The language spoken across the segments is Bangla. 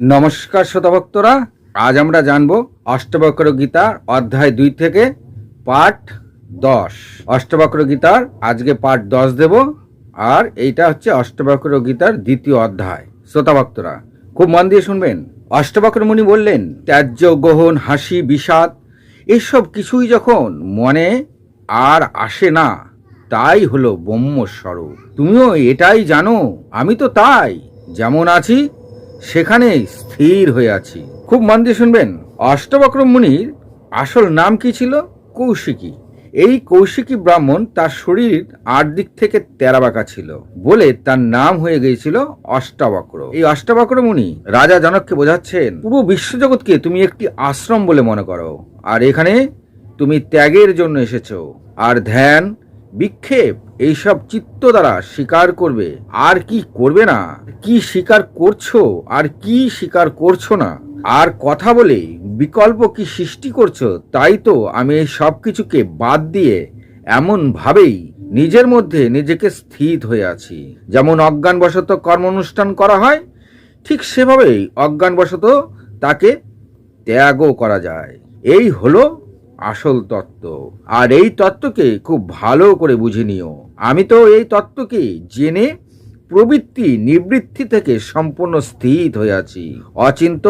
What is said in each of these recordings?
নমস্কার শ্রোতাভক্তরা, আজ আমরা জানব অষ্টবক্র গীতা অধ্যায় দুই থেকে পাঠ দশ। অষ্টবক্র গীতার, আজকে পাঠ দশ দেব, আর এইটা হচ্ছে অষ্টবক্র গীতার দ্বিতীয় অধ্যায়। শ্রোতাভক্তরা, খুব মন দিয়ে শুনবেন। অষ্টবক্র মুনি বললেন, ত্যায্য গ্রহণ হাসি, বিষাদ, এসব কিছুই যখন মনে আর আসে না, তাই হলো ব্রহ্মস্বরূপ। তুমিও এটাই জানো, আমি তো তাই। যেমন আছি সেখানে স্থির হয়ে আছি। খুব মন দিয়ে শুনবেন। অষ্টবক্র মুনির, আসল নাম কি ছিল? কৌশিকী। এই কৌশিকী ব্রাহ্মণ তার শরীর আট দিক থেকে তেরাবাঁকা ছিল বলে তার নাম হয়ে গিয়েছিল অষ্টাবক্র। এই অষ্টাবক্র মুনি রাজা জনককে বোঝাচ্ছেন পুরো বিশ্বজগৎকে তুমি একটি আশ্রম বলে মনে করো। আর এখানে তুমি ত্যাগের জন্য এসেছ। আর ধ্যান বিক্ষেপ, এইসব চিত্ত দ্বারা স্বীকার করবে। আর কি করবে না? কি স্বীকার করছ? আর কি স্বীকার করছ না? আর কথা বলে বিকল্প কি সৃষ্টি করছ? তাই তো আমি এই সব কিছুকে বাদ দিয়ে এমন ভাবেই নিজের মধ্যে নিজেকে স্থিত হয়ে আছি। যেমন অজ্ঞানবশত কর্ম অনুষ্ঠান করা হয়, ঠিক সেভাবেই অজ্ঞানবশত তাকে ত্যাগও করা যায়। এই হলো আসল তত্ত্ব। আর এই তত্ত্বকে খুব ভালো করে বুঝে নিও। আমি তো এই তত্ত্বকে জেনে প্রবৃত্তি নিবৃত্তি থেকে সম্পূর্ণ স্থিত হয়ে আছি। অচিন্ত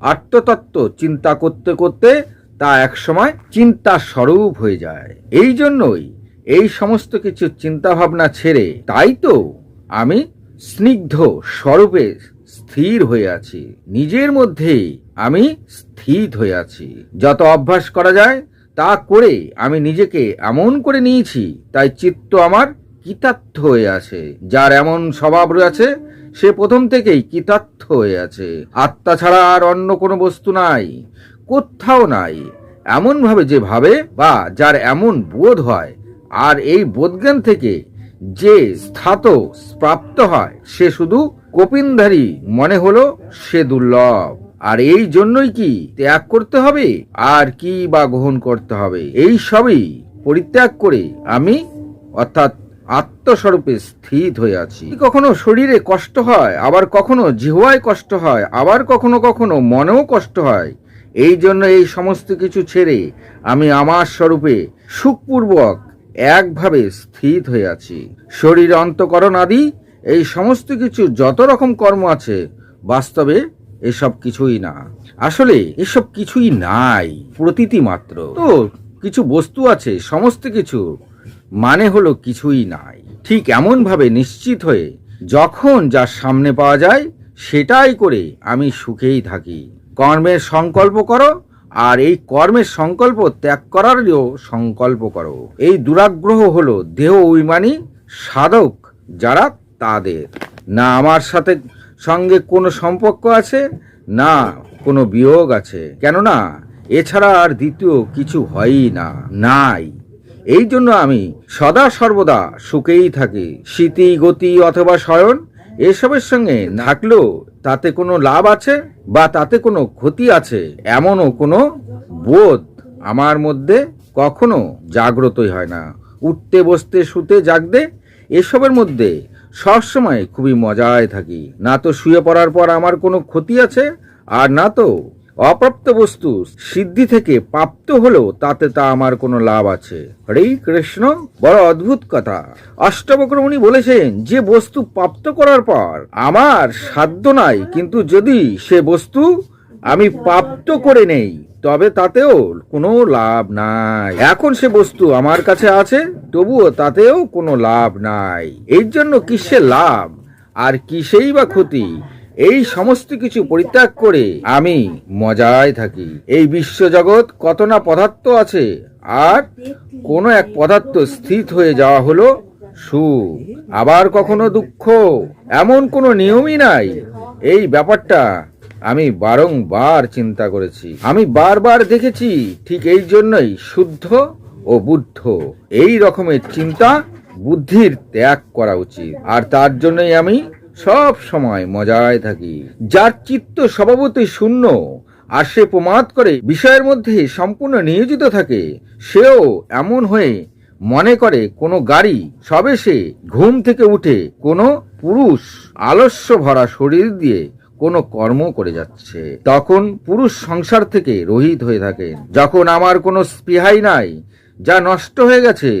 আত্মতত্ত্ব চিন্তা করতে করতে তা একসময় চিন্তা স্বরূপ হয়ে যায়। এই জন্যই এই সমস্ত কিছু চিন্তা ভাবনা ছেড়ে তাই তো আমি স্নিগ্ধ স্বরূপে স্থির হয়ে আছি। নিজের মধ্যেই আমি স্থিত হয়ে আছি। যত অভ্যাস করা যায়, তা করে আমি নিজেকে এমন করে নিয়েছি, তাই চিত্ত আমার কৃতার্থ হয়ে আছে। যার এমন স্বভাব রয়েছে, সে প্রথম থেকেই কৃতার্থ হয়ে আছে। আত্মা ছাড়া আর অন্য কোনো বস্তু নাই, কোথাও নাই। এমন ভাবে যে ভাবে বা যার এমন বোধ হয়, আর এই বোধজ্ঞান থেকে যে স্থাত প্রাপ্ত হয়, সে শুধু কপিনধারী মনে হলো সে দুর্লভ। আর এই জন্যই কি ত্যাগ করতে হবে? আর কি বা গ্রহণ করতে হবে? এই সবই পরিত্যাগ করে আমি অর্থাৎ আত্মস্বরূপে স্থিত হয়ে আছি। কখনো শরীরে কষ্ট হয়, আবার কখনো জিহ্বায় কষ্ট হয়, আবার কখনো কখনো মনেও কষ্ট হয়, এই জন্য এই সমস্ত কিছু ছেড়ে আমি আমার স্বরূপে সুখপূর্বক একভাবে স্থিত হয়ে আছি। শরীর অন্তকরণ আদি, এই সমস্ত কিছু যত রকম কর্ম আছে, বাস্তবে এসব কিছুই না। আসলে এসব কিছুই নাই প্রতীতি মাত্র। তো কিছু বস্তু আছে, সমস্ত কিছু। মানে হলো কিছুই নাই। ঠিক এমন ভাবে নিশ্চিত হয়ে যখন যা সামনে পাওয়া যায়, সেটাই করে আমি সুখেই থাকি। কর্মের সংকল্প করো, আর এই কর্মের সংকল্প ত্যাগ করারও সংকল্প করো। এই দুরাগ্রহ হলো দেহ অভিমানী সাধক যারা তাদের। না আমার সাথে সঙ্গে কোনো সম্পর্ক আছে? না, কোনো বিয়োগ আছে। কেননা, এছাড়া আর দ্বিতীয় কিছু হয়ই না, নাই। এই জন্য আমি সদা সর্বদা সুখেই থাকি। স্মৃতি, গতি অথবা শয়ন, এসবের সঙ্গে থাকলেও তাতে কোনো লাভ আছে বা তাতে কোনো ক্ষতি আছে এমনও কোনো বোধ আমার মধ্যে কখনো জাগ্রতই হয় না। উঠতে, বসতে, শুতে, জাগতে, এসবের মধ্যে সবসময় খুবই মজায় থাকি। না তো শুয়ে পড়ার পর আমার কোনো ক্ষতি আছে, আর না তো অপ্রাপ্ত বস্তু সিদ্ধি থেকে প্রাপ্ত হলেও তাতে তা আমার কোনো লাভ আছে। হরে কৃষ্ণ, বড় অদ্ভুত কথা। অষ্টবক্রমণী বলেছেন, যে বস্তু প্রাপ্ত করার পর আমার সাধ্য নাই, কিন্তু যদি সে বস্তু আমি প্রাপ্ত করে নেই তবে তাতেও কোনো লাভ নাই। এখন সে বস্তু আমার কাছে আছে, তবুও তাতেও কোনো লাভ নাই। এই জন্য কিসের লাভ? আর কিসেই বা ক্ষতি? এই সমস্ত কিছু পরিত্যাগ করে আমি মজায় থাকি। এই বিশ্বজগৎ কত না পদার্থ আছে, আর কোনো এক পদার্থ স্থিত হয়ে যাওয়া হলো সুখ। আবার কখনো দুঃখ? এমন কোনো নিয়মই নাই। এই ব্যাপারটা আমি বারংবার চিন্তা করেছি। আমি বারবার দেখেছি ঠিক এই জন্যই শুদ্ধ ও বুদ্ধ। এই রকমের চিন্তা বুদ্ধির ত্যাগ করা উচিত। আর তার জন্যই আমি সব সময় মজায় থাকি। যার চিত্ত স্বভাবতই শূন্য, আর সে প্রমাদ করে বিষয়ের মধ্যে সম্পূর্ণ নিয়োজিত থাকে, সেও এমন হয়ে মনে করে কোনো গাড়ি সবে সে ঘুম থেকে উঠে কোনো পুরুষ আলস্য ভরা শরীর দিয়ে কোনো কর্ম করে যাচ্ছে। তখন পুরুষ সংসার থেকে রহিত হয়ে থাকেন যখন আমার কোনো স্পৃহাই নাই, যা নষ্ট হয়ে গেছে,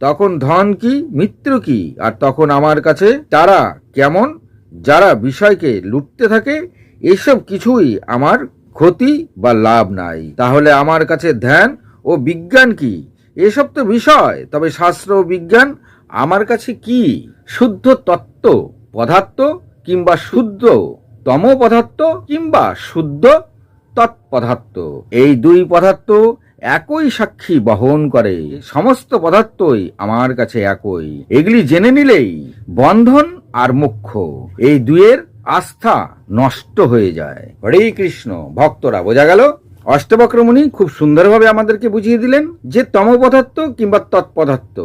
তখন ধন কি, মিত্র কি? আর তখন আমার কাছে তারা কেমন? যারা বিষয়কে লুটতে থাকে, এসব কিছুই আমার ক্ষতি বা লাভ নাই। তাহলে আমার কাছে ধ্যান ও বিজ্ঞান কি? এসব তো বিষয়, তবে শাস্ত্র ও বিজ্ঞান আমার কাছে কি? শুদ্ধ তত্ত্ব, পদার্থ কিংবা শুদ্ধ তম পদার্থ কিংবা শুদ্ধ তৎপদার্থ। এই দুই পদার্থ একই সাক্ষী বহন করে, সমস্ত পদার্থই আমার কাছে একই। এগুলি জেনে নিলেই বন্ধন আর মুখ্য, এই দুয়ের আস্থা নষ্ট হয়ে যায়। হরে কৃষ্ণ, ভক্তরা, বোঝা গেল? অষ্টবক্রমণি খুব সুন্দরভাবে আমাদেরকে বুঝিয়ে দিলেন যে তম পদার্থ কিংবা তৎপদার্থ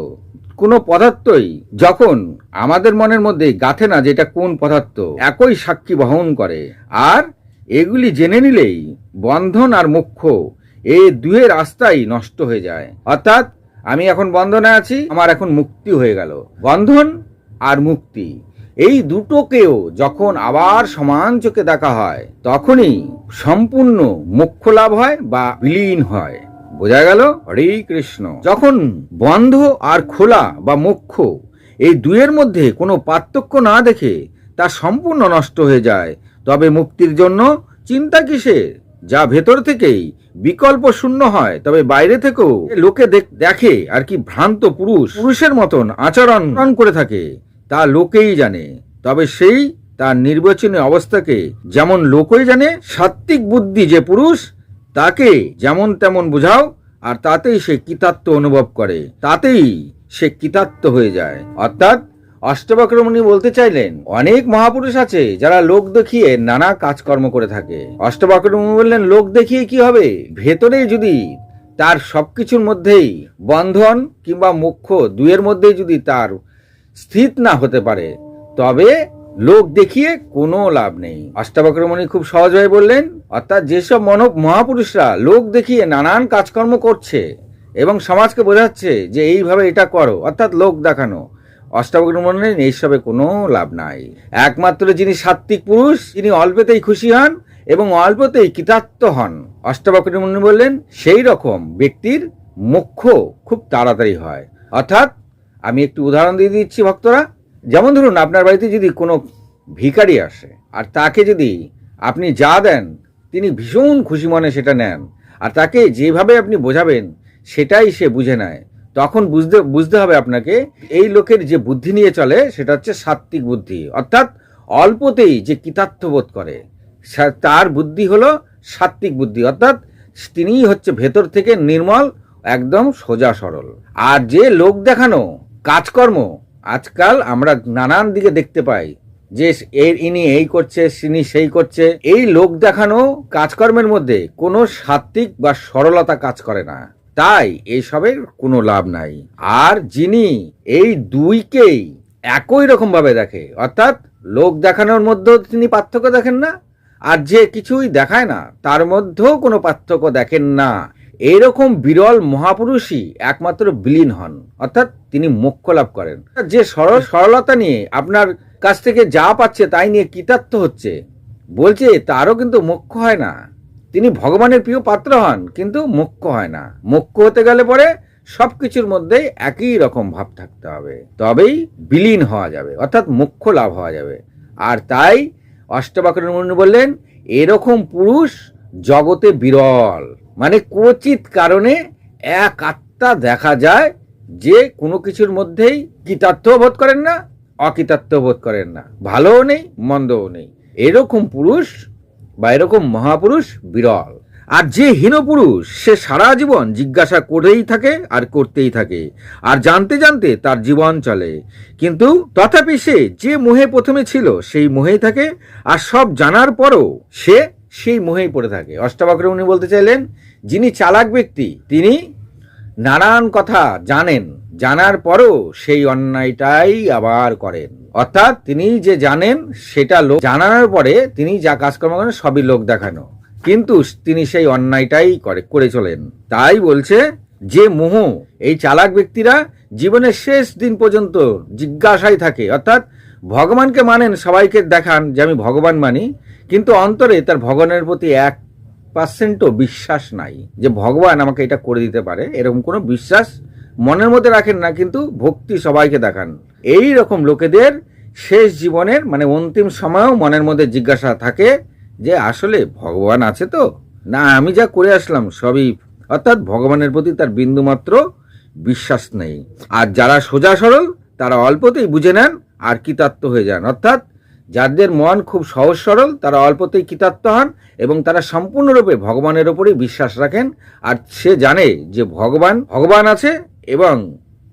কোনো পদার্থই যখন আমাদের মনের মধ্যে গাঁথে না যে এটা কোন পদার্থ, একই সাক্ষী বহন করে। আর এগুলি জেনে নিলেই বন্ধন আর মুখ্য এই দুয়ের রাস্তাই নষ্ট হয়ে যায়। অর্থাৎ আমি এখন বন্ধনে আছি, আমার এখন মুক্তি হয়ে গেল। বন্ধন আর মুক্তি, এই দুটোকেও যখন আবার সমান চোখে দেখা হয়, তখনই সম্পূর্ণ মোক্ষ লাভ হয় বা বিলীন হয়। বোঝা গেল, হরে কৃষ্ণ। যখন বন্ধ আর খোলা বা মোক্ষ, এই দুয়ের মধ্যে কোনো পার্থক্য না দেখে তা সম্পূর্ণ নষ্ট হয়ে যায়। তবে মুক্তির জন্য চিন্তা কিসের? যা ভেতর থেকেই বিকল্প শূন্য হয়, তবে বাইরে থেকেও লোকে দেখ- দেখে আর কি ভ্রান্ত পুরুষ পুরুষের মতন আচরণ করে থাকে, তা লোকেই জানে। তবে সেই তার নির্বাচনী অবস্থাকে যেমন লোকই জানে, সাত্ত্বিক বুদ্ধি যে পুরুষ তাকে যেমন তেমন বোঝাও, আর তাতেই সে কৃতাত্ম অনুভব করে, তাতেই সে কৃতাত্ম হয়ে যায়। অর্থাৎ অষ্টবক্রমণী বলতে চাইলেন, অনেক মহাপুরুষ আছে যারা লোক দেখিয়ে নানা কাজকর্ম করে থাকে। অষ্টবক্রমণী বললেন, লোক দেখিয়ে কি হবে? ভেতরে যদি তার সবকিছুর মধ্যেই বন্ধন কিংবা মুখ্য দুয়ের মধ্যেই যদি তার স্থিত না হতে পারে, তবে লোক দেখিয়ে কোনো লাভ নেই। অষ্টাবক্রমণী খুব সহজভাবে বললেন, অর্থাৎ যেসব মন মহাপুরুষরা লোক দেখিয়ে নানান কাজকর্ম করছে এবং সমাজকে বোঝাচ্ছে যে এইভাবে এটা করো, অর্থাৎ লোক দেখানো অষ্টাবক্রমণের এইসবে কোনো লাভ নাই। একমাত্র যিনি সাত্ত্বিক পুরুষ, তিনি অল্পতেই খুশি হন এবং অল্পতেই কৃতার্থ হন। অষ্টাবক্রমণী বললেন, সেই রকম ব্যক্তির মোক্ষ খুব তাড়াতাড়ি হয়। অর্থাৎ, আমি একটু উদাহরণ দিয়ে দিচ্ছি ভক্তরা যেমন ধরুন, আপনার বাড়িতে যদি কোনো ভিখারি আসে, আর তাকে যদি আপনি যা দেন, তিনি ভীষণ খুশি মনে সেটা নেন, আর তাকে যেভাবে আপনি বোঝাবেন, সেটাই সে বুঝে নেয়, তখন বুঝতে বুঝতে হবে আপনাকে, এই লোকের যে বুদ্ধি নিয়ে চলে, সেটা হচ্ছে সাত্ত্বিক বুদ্ধি। অর্থাৎ অল্পতেই যে কৃতার্থবোধ করে তার বুদ্ধি হলো সাত্ত্বিক বুদ্ধি। অর্থাৎ তিনিই হচ্ছে ভেতর থেকে নির্মল, একদম সোজা সরল। আর যে লোক দেখানো, কাজকর্ম আজকাল আমরা নানান দিকে দেখতে পাই যে এর ইনি এই করছে, সিনি সেই করছে। এই লোক দেখানো কাজকর্মের মধ্যে কোনো সাত্ত্বিক বা সরলতা কাজ করে না। তাই এইসবের কোনো লাভ নাই। আর যিনি এই দুইকেই একই রকম ভাবে দেখে, অর্থাৎ লোক দেখানোর মধ্যেও তিনি পার্থক্য দেখেন না, আর যে কিছুই দেখায় না, তার মধ্যেও কোনো পার্থক্য দেখেন না। এরকম বিরল মহাপুরুষই একমাত্র বিলীন হন, অর্থাৎ তিনি মোক্ষ লাভ করেন। যে সরল সরলতা নিয়ে আপনার কাছ থেকে যা পাচ্ছে তাই নিয়ে কৃতার্থ হচ্ছে, বলছে তারও কিন্তু মোক্ষ হয় না। তিনি ভগবানের প্রিয় পাত্র হন, কিন্তু মোক্ষ হয় না। মোক্ষ হতে গেলে পরে সবকিছুর মধ্যেই একই রকম ভাব থাকতে হবে। তবেই বিলীন হওয়া যাবে, অর্থাৎ মোক্ষ লাভ হওয়া যাবে। আর তাই অষ্টবাকর মুনি বললেন, এরকম পুরুষ জগতে বিরল। মানে কোচিত কারণে এক আত্মা দেখা যায় যে কোনো কিছুর মধ্যেই কৃতার্থ বোধ করেন না অকৃতার্থ বোধ করেন না। ভালোও নেই, মন্দও নেই। এরকম পুরুষ বা এরকম মহাপুরুষ বিরল। আর যে হীন পুরুষ, সে সারা জীবন জিজ্ঞাসা করেই থাকে আর করতেই থাকে। আর জানতে জানতে তার জীবন চলে। কিন্তু তথাপি সে যে মোহে প্রথমে ছিল, সেই মোহেই থাকে। আর সব জানার পরও সে সেই মোহেই পড়ে থাকে। অষ্টাবক্রে উনি বলতে চাইলেন, যিনি চালাক ব্যক্তি, তিনি নানান কথা জানেন, জানার পরও সেই অন্যায়টাই আবার করেন। অর্থাৎ তিনি যে জানেন, সেটা লোক জানানোর পরে তিনি যা কাজকর্ম করেন, সবই লোক দেখানো। কিন্তু তিনি সেই অন্যায়টাই করে করে চলেন। তাই বলছে, যে মোহ, এই চালাক ব্যক্তিরা জীবনের শেষ দিন পর্যন্ত জিজ্ঞাসায় থাকে। অর্থাৎ ভগবানকে মানেন, সবাইকে দেখান যে আমি ভগবান মানি কিন্তু অন্তরে তার ভগবানের প্রতি এক পার্সেন্টও বিশ্বাস নাই যে ভগবান আমাকে এটা করে দিতে পারে, এরকম কোনো বিশ্বাস মনের মধ্যে রাখেন না, কিন্তু ভক্তি সবাইকে দেখান। এই রকম লোকেদের শেষ জীবনের মানে অন্তিম সময়েও মনের মধ্যে জিজ্ঞাসা থাকে যে, আসলে ভগবান আছে তো? না, আমি যা করে আসলাম সবই। অর্থাৎ ভগবানের প্রতি তার বিন্দুমাত্র বিশ্বাস নেই। আর যারা সোজা সরল, তারা অল্পতেই বুঝে নেন আর কৃতার্থ হয়ে যান। অর্থাৎ যাদের মন খুব সহজ সরল, তারা অল্পতেই কৃতার্থ হন এবং তারা সম্পূর্ণরূপে ভগবানের ওপরেই বিশ্বাস রাখেন। আর সে জানে যে ভগবান ভগবান আছে এবং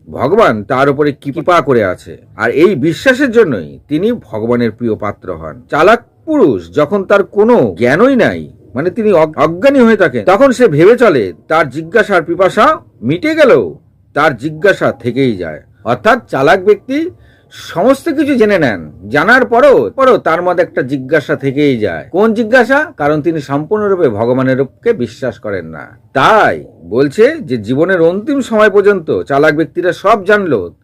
ভগবান তার উপরে কৃপা করে আছে। আর এই বিশ্বাসের জন্যই তিনি ভগবানের প্রিয় পাত্র হন। চালাক পুরুষ যখন তার কোনো জ্ঞানই নাই মানে তিনি অজ্ঞানী হয়ে থাকেন, তখন সে ভেবে চলে তার জিজ্ঞাসার পিপাসা মিটে গেলেও তার জিজ্ঞাসা থেকেই যায়। অর্থাৎ চালাক ব্যক্তি সমস্ত কিছু জেনে নেন। জানার পরও পরও তার মধ্যে একটা জিজ্ঞাসা থেকেই যায়। কোন জিজ্ঞাসা? কারণ তিনি সম্পূর্ণরূপে ভগবানের রূপকে বিশ্বাস করেন না। তাই বলছে যে, জীবনের অন্তিম সময় পর্যন্ত চালাক ব্যক্তিরা সব জানলো,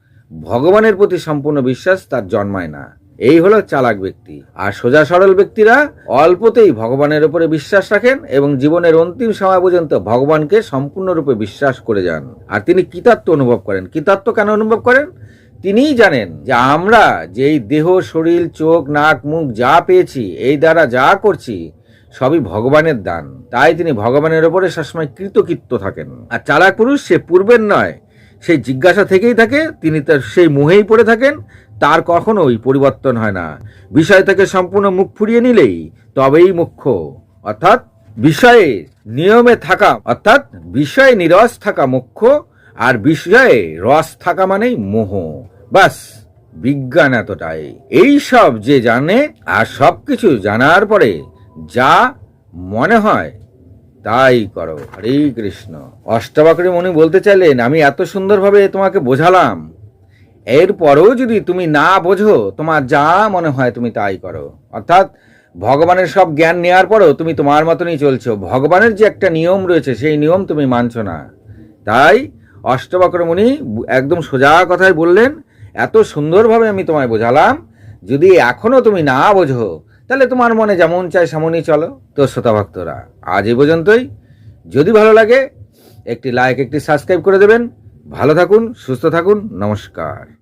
ভগবানের প্রতি সম্পূর্ণ বিশ্বাস তার জন্মায় না। এই হলো চালাক ব্যক্তি। আর সোজা সরল ব্যক্তিরা অল্পতেই ভগবানের উপরে বিশ্বাস রাখেন এবং জীবনের অন্তিম সময় পর্যন্ত ভগবানকে সম্পূর্ণরূপে বিশ্বাস করে যান। আর তিনি কৃতার্থ অনুভব করেন। কৃতার্থ কেন অনুভব করেন? তিনিই জানেন যে আমরা যেই দেহ, শরীর, চোখ, নাক, মুখ যা পেয়েছি, এই দ্বারা যা করছি, সবই ভগবানের দান। তাই তিনি ভগবানের ওপরে সবসময় কৃতকৃত্য থাকেন। আর চালাক পুরুষ সে পূর্বের নয় সেই জিজ্ঞাসা থেকেই থাকে, তিনি তার সেই মোহেই পড়ে থাকেন, তার কখনোই পরিবর্তন হয় না। বিষয় থেকে সম্পূর্ণ মুখ ফুরিয়ে নিলেই তবেই মুখ্য। অর্থাৎ বিষয়ে নিয়মে থাকা, অর্থাৎ বিষয়ে নিরস থাকা মুখ্য, আর বিষয়ে রস থাকা মানেই মোহ। বাস, বিজ্ঞান এতটাই। এই সব যে জানে আর সব কিছু জানার পরে যা মনে হয়, তাই করো। হরে কৃষ্ণ। অষ্টাবকরী মনি বলতে চাইলেন, আমি এত সুন্দরভাবে তোমাকে বোঝালাম। এরপরেও যদি তুমি না বোঝো, তোমার যা মনে হয় তুমি তাই করো। অর্থাৎ ভগবানের সব জ্ঞান নেওয়ার পরেও তুমি তোমার মতনই চলছো। ভগবানের যে একটা নিয়ম রয়েছে, সেই নিয়ম তুমি মানছো না। তাই অষ্টবক্র একদম সোজা কথাই বললেন এত সুন্দরভাবে আমি তোমায় বোঝালাম, যদি এখনও তুমি না বোঝো, তাহলে তোমার মনে যেমন চায় সেমনই চলো, তো শ্রোতা ভক্তরা, আজ এই পর্যন্তই। যদি ভালো লাগে, একটি লাইক একটি সাবস্ক্রাইব করে দেবেন। ভালো থাকুন, সুস্থ থাকুন, নমস্কার।